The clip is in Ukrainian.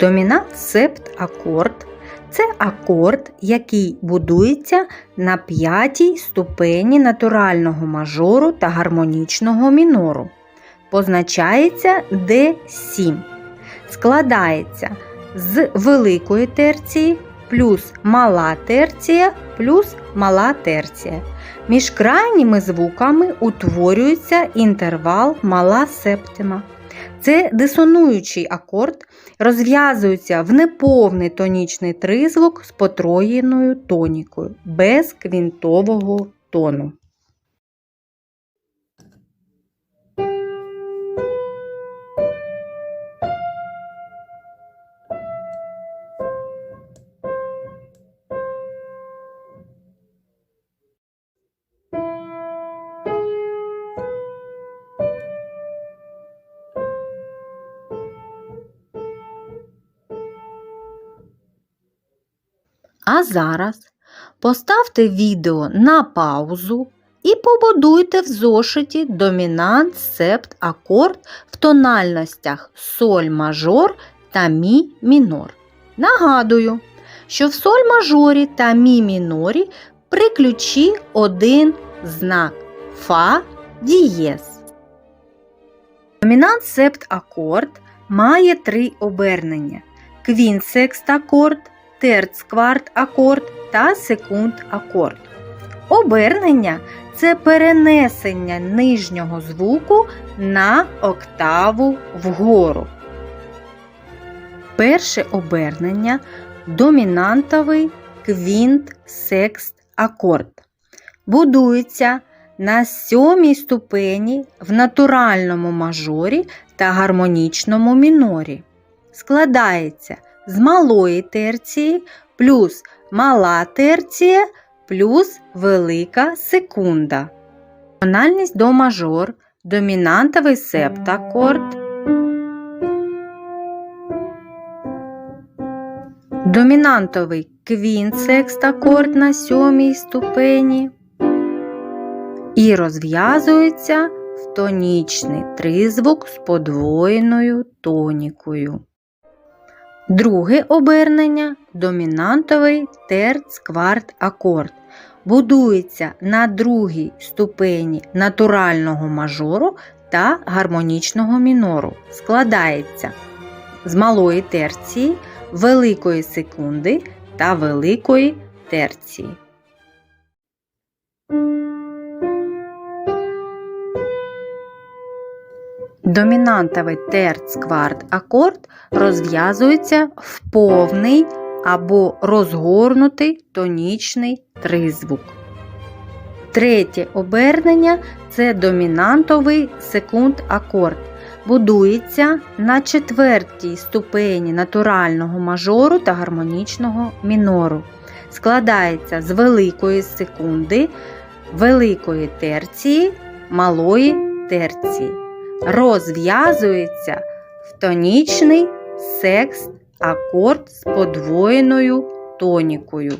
Домінант септ акорд це акорд, який будується на п'ятій ступені натурального мажору та гармонічного мінору. Позначається D7. Складається з великої терції плюс мала терція плюс мала терція. Між крайніми звуками утворюється інтервал мала септима. Це дисонуючий акорд, розв'язується в неповний тонічний тризвук з потроєною тонікою, без квінтового тону. А зараз поставте відео на паузу і побудуйте в зошиті домінант септ акорд в тональностях соль мажор та мі мінор. Нагадую, що в соль мажорі та мі мінорі при ключі один знак фа дієз. Домінант септ акорд має три обернення: квінсекст акорд, терцкварт акорд та секунд акорд. Обернення це перенесення нижнього звуку на октаву вгору. Перше обернення домінантовий квінт секст акорд. Будується на сьомій ступені в натуральному мажорі та гармонічному мінорі. Складається з малої терції плюс мала терція плюс велика секунда. Тональність до мажор, домінантовий септакорд, домінантовий квінсекстакорд на сьомій ступені і розв'язується в тонічний тризвук з подвоєною тонікою. Друге обернення домінантовий терц-кварт акорд. Будується на другій ступені натурального мажору та гармонічного мінору. Складається з малої терції, великої секунди та великої терції. Домінантовий терц-кварт акорд розв'язується в повний або розгорнутий тонічний тризвук. Третє обернення це домінантовий секунд акорд. Будується на четвертій ступені натурального мажору та гармонічного мінору. Складається з великої секунди, великої терції, малої терції розв'язується в тонічний секст акорд з подвоєною тонікою.